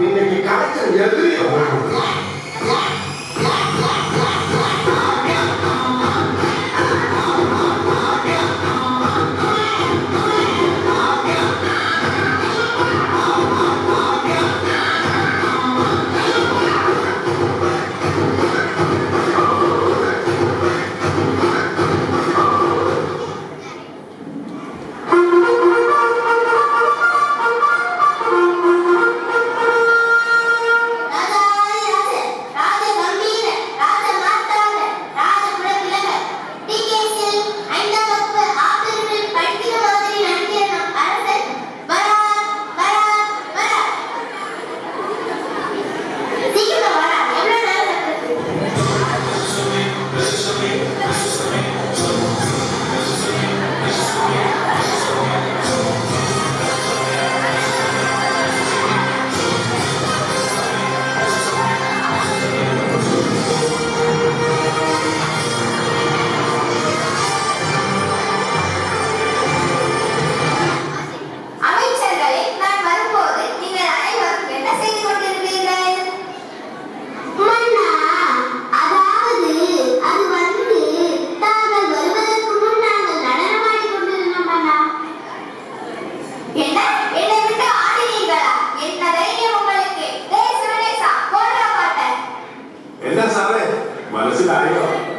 இன்னைக்கு கலெக்ஷன் எதிரி velocidade agora.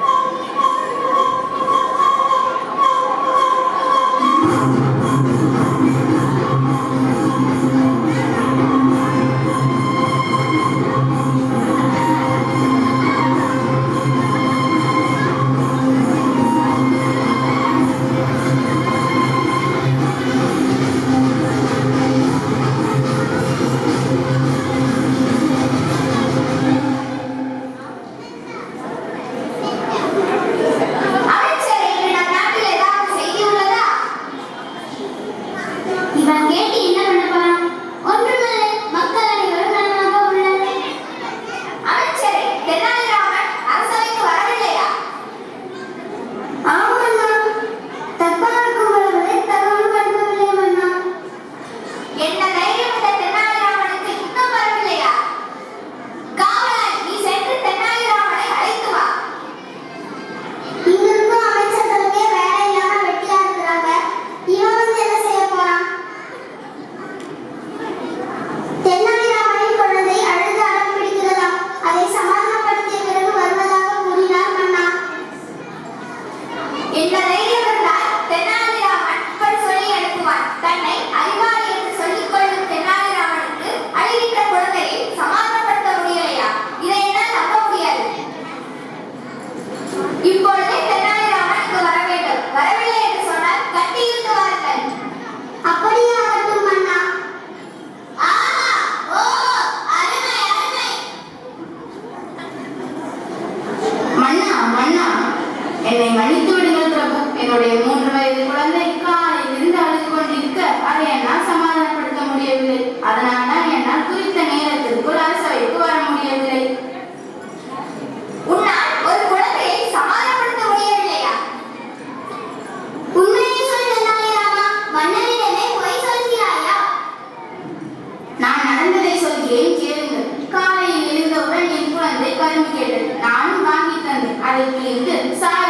அவரிடத்தில் இருந்து சாறு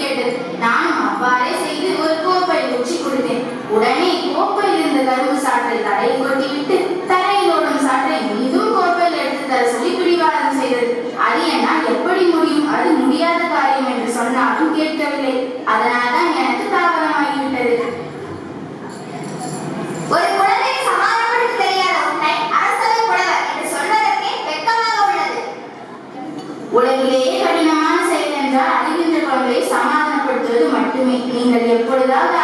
கேட்டது நானும் அவ்வாறே செய்து ஒரு கோப்பை ஊற்றி கொடுத்தேன். உடனே கோப்பையில் இருந்த கரும்பு சாற்றை தரையில் கொட்டிவிட்டு தரையில் ஓடும் சாற்றை மீண்டும் கோப்பையில் எடுத்து தர சொல்லி பிடிவாதம் செய்தது. அது என்னால் எப்படி முடியும்? அது முடியாத காரியம் என்று சொன்னாலும் கேட்கவில்லை. அதனால்தான் நீங்கள் எப்பொழுதாவது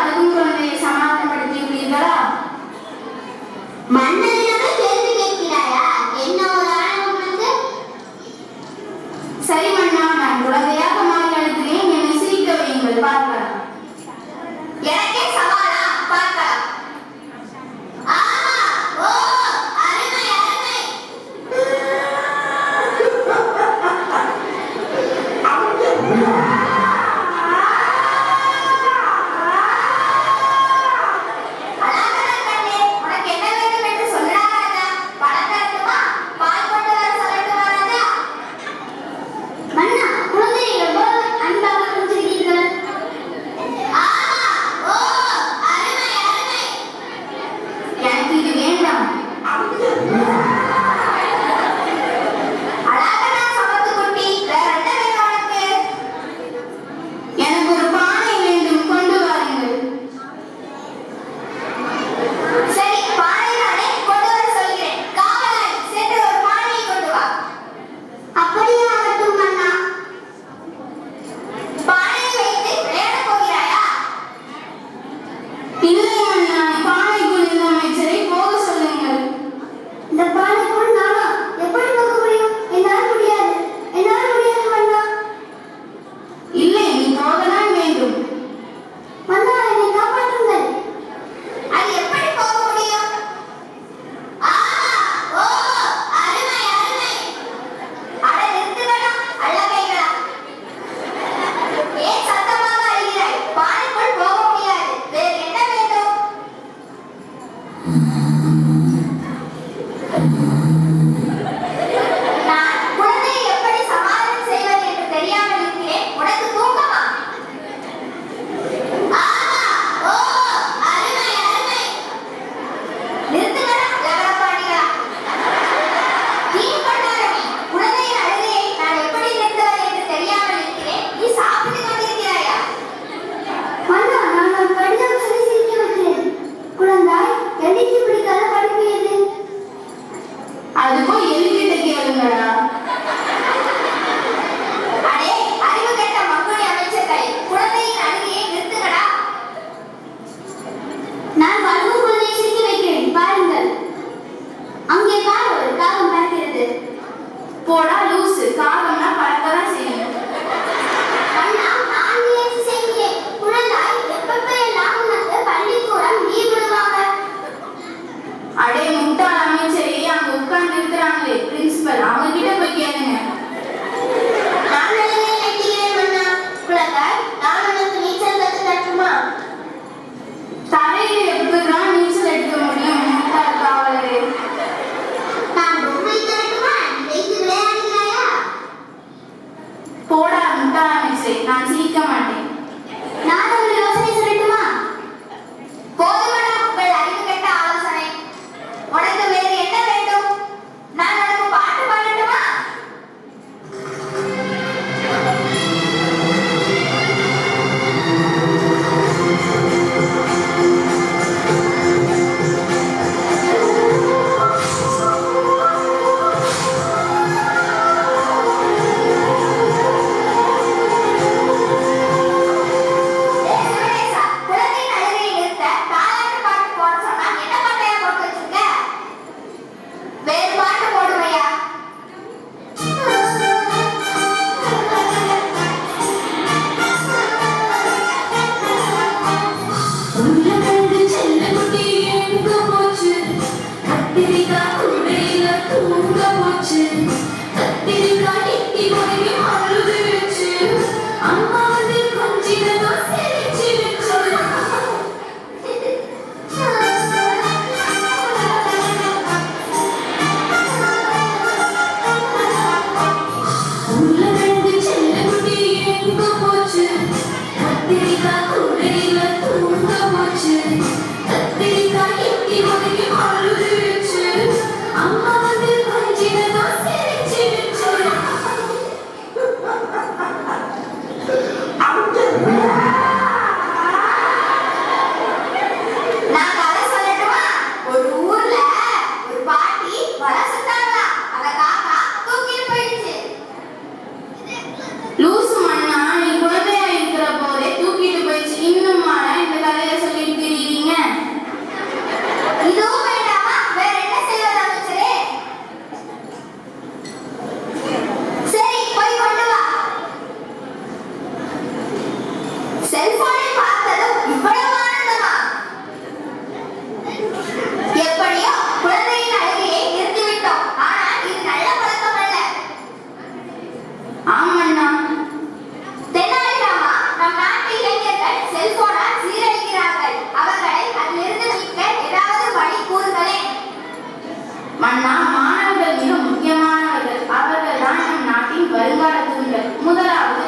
மன்னா மாணவர்கள் முக்கியமானவர்கள். அவர்கள் தான் நம் நாட்டின் வருங்கால தூண்கள்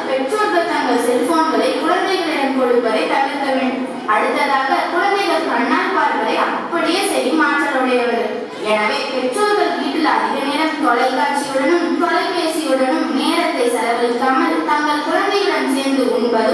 பெற்றோர்கள் தங்கள் செல்போன்களை குழந்தைகளிடம் கொடுப்பதை தவிர்க்க வேண்டும். அடுத்ததாக குழந்தைகள் கண்ணால் பார்ப்பதை அப்படியே சரி மாற்றலுடையவர்கள் எனவே பெற்றோர்கள் வீட்டில் அதிக நேரம் தொலைக்காட்சியுடனும் தொலைபேசியுடனும் நேரத்தை செலவழிக்காமல் தங்கள் குழந்தையுடன் சேர்ந்து உண்பது